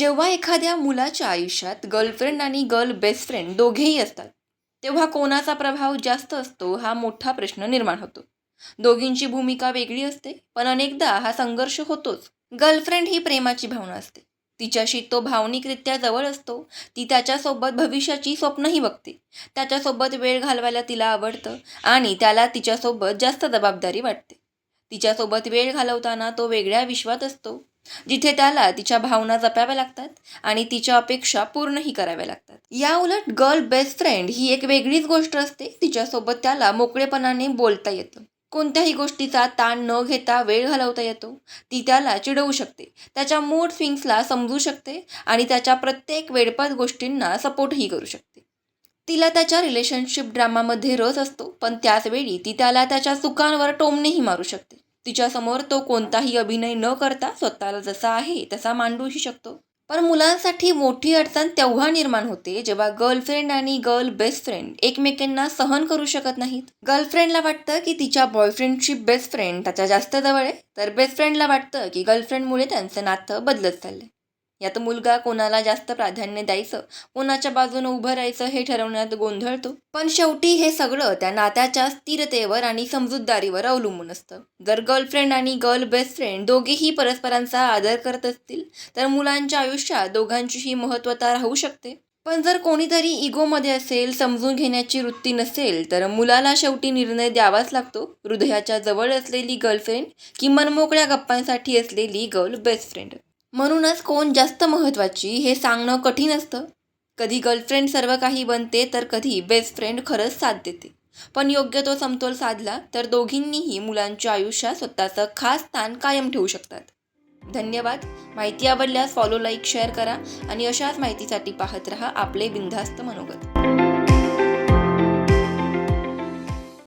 जेव्हा एखाद्या मुलाच्या आयुष्यात गर्लफ्रेंड आणि गर्ल बेस्ट फ्रेंड दोघेही असतात तेव्हा कोणाचा प्रभाव जास्त असतो हा मोठा प्रश्न निर्माण होतो. दोघींची भूमिका वेगळी असते पण अनेकदा हा संघर्ष होतोच. गर्लफ्रेंड ही प्रेमाची भावना असते. तिच्याशी तो भावनिकरित्या जवळ असतो ती त्याच्यासोबत भविष्याची स्वप्नही बघते. त्याच्यासोबत वेळ घालवायला तिला आवडतं आणि त्याला तिच्यासोबत जास्त जबाबदारी वाटते. तिच्यासोबत वेळ घालवताना तो वेगळ्या विश्वात असतो जिथे त्याला तिच्या भावना जपाव्या लागतात आणि तिच्या अपेक्षा पूर्णही कराव्या लागतात. या उलट गर्ल बेस्ट फ्रेंड ही एक वेगळीच गोष्ट असते. तिच्यासोबत त्याला मोकळेपणाने बोलता येतं. कोणत्याही गोष्टीचा ताण न घेता वेळ घालवता येतो. ती त्याला चिडवू शकते. त्याच्या मूड स्विंग्सला समजू शकते आणि त्याच्या प्रत्येक वेडपत गोष्टींना सपोर्टही करू शकते. तिला त्याच्या रिलेशनशिप ड्रामामध्ये रस असतो पण त्याचवेळी ती त्याला त्याच्या चुकांवर टोमणेही मारू शकते. तिच्यासमोर तो कोणताही अभिनय न करता स्वतःला जसा आहे तसा मांडूही शकतो. पण मुलांसाठी मोठी अडचण तेव्हा निर्माण होते जेव्हा गर्लफ्रेंड आणि गर्ल बेस्ट फ्रेंड एकमेकांना सहन करू शकत नाहीत. गर्लफ्रेंडला वाटतं की तिच्या बॉयफ्रेंडची बेस्ट फ्रेंड त्याच्या जास्त जवळ आहे तर बेस्ट फ्रेंडला वाटतं की गर्लफ्रेंडमुळे त्यांचं नातं बदलत चाललंय. यात मुलगा कोणाला जास्त प्राधान्य द्यायचं कोणाच्या बाजूनं उभं राहायचं हे ठरवण्यात गोंधळतो. पण शेवटी हे सगळं त्या नात्याच्या स्थिरतेवर आणि समजूतदारीवर अवलंबून असतं. जर गर्लफ्रेंड आणि गर्ल बेस्ट फ्रेंड दोघेही परस्परांचा आदर करत असतील तर मुलांच्या आयुष्यात दोघांचीही महत्त्वता राहू शकते. पण जर कोणीतरी इगोमध्ये असेल समजून घेण्याची वृत्ती नसेल तर मुलाला शेवटी निर्णय द्यावाच लागतो. हृदयाच्या जवळ असलेली गर्लफ्रेंड की मनमोकळ्या गप्पांसाठी असलेली गर्ल बेस्ट फ्रेंड म्हणूनच कोण जास्त महत्त्वाची हे सांगणं कठीण असतं. कधी गर्लफ्रेंड सर्व काही बनते तर कधी बेस्ट फ्रेंड खरंच साथ देते. पण योग्य तो समतोल साधला तर दोघींनीही मुलांच्या आयुष्यात स्वतःचं खास स्थान कायम ठेवू शकतात. धन्यवाद. माहिती आवडल्यास फॉलो लाईक शेअर करा आणि अशाच माहितीसाठी पाहत रहा आपले बिनधास्त मनोगत.